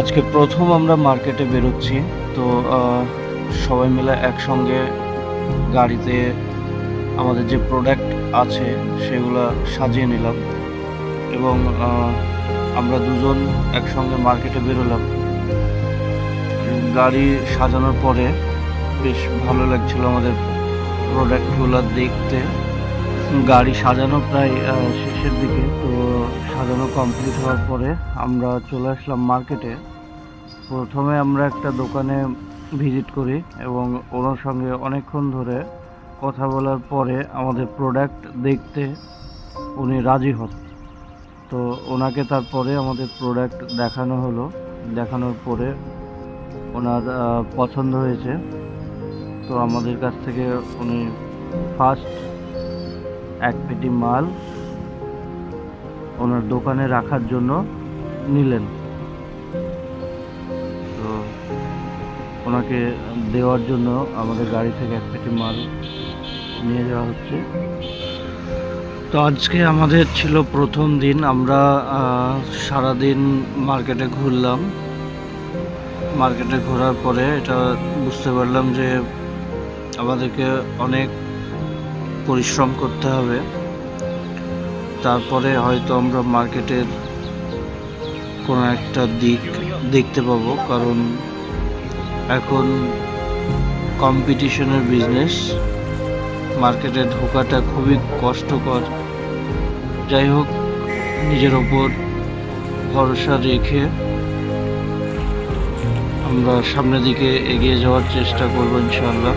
আজকে প্রথম আমরা মার্কেটে বেরোচ্ছি, তো সবাই মিলে একসঙ্গে গাড়িতে আমাদের যে প্রোডাক্ট আছে সেগুলো সাজিয়ে নিলাম এবং আমরা দুজন একসঙ্গে মার্কেটে বেরোলাম। গাড়ি সাজানোর পরে বেশ ভালো লাগছিল আমাদের প্রোডাক্টগুলো দেখতে। গাড়ি সাজানো প্রায় শেষের দিকে, তো সাজানো কমপ্লিট হওয়ার পরে আমরা চলে আসলাম মার্কেটে প্রথমে আমরা একটা দোকানে ভিজিট করি এবং ওনার সঙ্গে অনেকক্ষণ ধরে কথা বলার পরে আমাদের প্রোডাক্ট দেখতে উনি রাজি হন। তো ওনাকে তারপরে আমাদের প্রোডাক্ট দেখানো হলো। দেখানোর পরে ওনার পছন্দ হয়েছে। তো আমাদের কাছ থেকে উনি ফার্স্ট এক পেটি মাল ওনার দোকানে রাখার জন্য নিলেন। তো ওনাকে দেওয়ার জন্য আমাদের গাড়ি থেকে এক পেটি মাল নিয়ে যাওয়া হচ্ছে। তো আজকে আমাদের ছিল প্রথম দিন। আমরা সারাদিন মার্কেটে ঘুরলাম। মার্কেটে ঘোরার পরে এটা বুঝতে পারলাম যে আমাদেরকে অনেক পরিশ্রম করতে হবে। তারপরে হয়তো আমরা মার্কেটের কোনো একটা দিক দেখতে পাবো, কারণ এখন কম্পিটিশনের বিজনেস মার্কেটে ঢোকাটা খুবই কষ্টকর। যাই হোক, নিজের ওপর ভরসা রেখে আমরা সামনের দিকে এগিয়ে যাওয়ার চেষ্টা করব ইনশাল্লাহ